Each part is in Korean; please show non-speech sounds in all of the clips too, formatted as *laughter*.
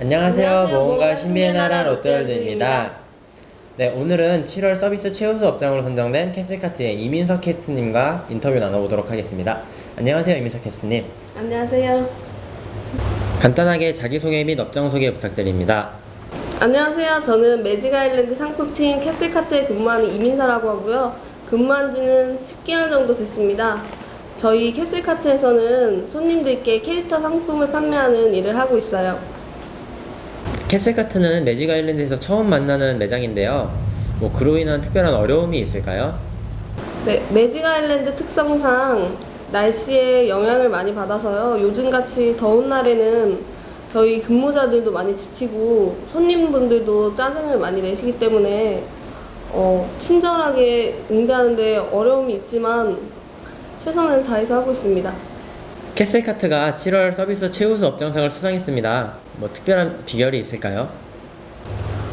안녕하세요. 안녕하세요. 모험가 신비의 나라. 롯데월드입니다. 네, 오늘은 7월 서비스 최우수 업장으로 선정된 캐슬카트의 이민석 캐스트님과 인터뷰 나눠보도록 하겠습니다. 안녕하세요, 이민석 캐스트님. 안녕하세요. 간단하게 자기소개 및 업장 소개 부탁드립니다. 안녕하세요. 저는 매직 아일랜드 상품팀 캐슬카트에 근무하는 이민서라고 하고요. 근무한 지는 10개월 정도 됐습니다. 저희 캐슬카트에서는 손님들께 캐릭터 상품을 판매하는 일을 하고 있어요. 캐슬카트는 매직 아일랜드에서 처음 만나는 매장인데요. 뭐 그로 인한 특별한 어려움이 있을까요? 네, 매직 아일랜드 특성상 날씨에 영향을 많이 받아서요. 요즘같이 더운 날에는 저희 근무자들도 많이 지치고 손님분들도 짜증을 많이 내시기 때문에 어, 친절하게 응대하는데 어려움이 있지만 최선을 다해서 하고 있습니다. 캐슬카트가 7월 서비스 최우수 업장상을 수상했습니다. 뭐 특별한 비결이 있을까요?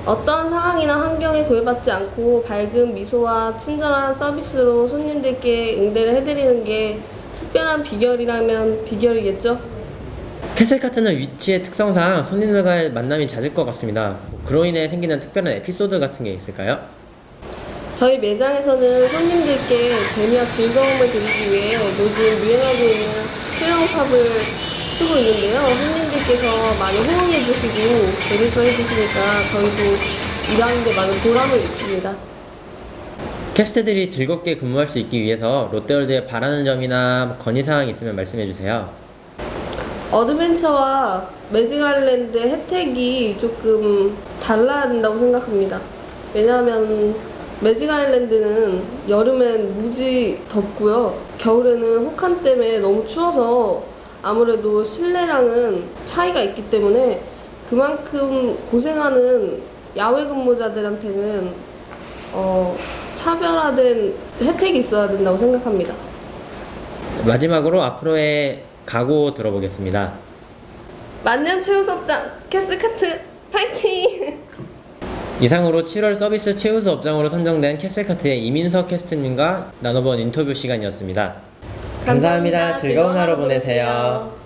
어떤 상황이나 환경에 구애받지 않고 밝은 미소와 친절한 서비스로 손님들께 응대를 해드리는 게 특별한 비결이라면 비결이겠죠? 캐슬카트는 위치의 특성상 손님들과의 만남이 잦을 것 같습니다. 뭐 그로 인해 생기는 특별한 에피소드 같은 게 있을까요? 저희 매장에서는 손님들께 재미와 즐거움을 드리기 위해 요즘 유행하고 있는 트레용팝을 쓰고 있는데요. 손님들께서 많이 호응해 주시고 재밌어 해 주시니까 저희도 일하는데 많은 보람을 느낍니다. 캐스트들이 즐겁게 근무할 수 있기 위해서 롯데월드에 바라는 점이나 건의사항 있으면 말씀해 주세요. 어드벤처와 매직 아일랜드 혜택이 조금 달라야 된다고 생각합니다. 왜냐하면 매직 아일랜드는 여름엔 무지 덥고요. 겨울에는 혹한 때문에 너무 추워서 아무래도 실내랑은 차이가 있기 때문에 그만큼 고생하는 야외 근무자들한테는 어, 차별화된 혜택이 있어야 된다고 생각합니다. 마지막으로 앞으로의 각오 들어보겠습니다. 만년 최우수업장 캐스카트 파이팅! *laughs* 이상으로 7월 서비스 최우수 업장으로 선정된 캐슬카트의 이민석 캐스트님과 나눠본 인터뷰 시간이었습니다. 감사합니다. 즐거운 하루 보내세요.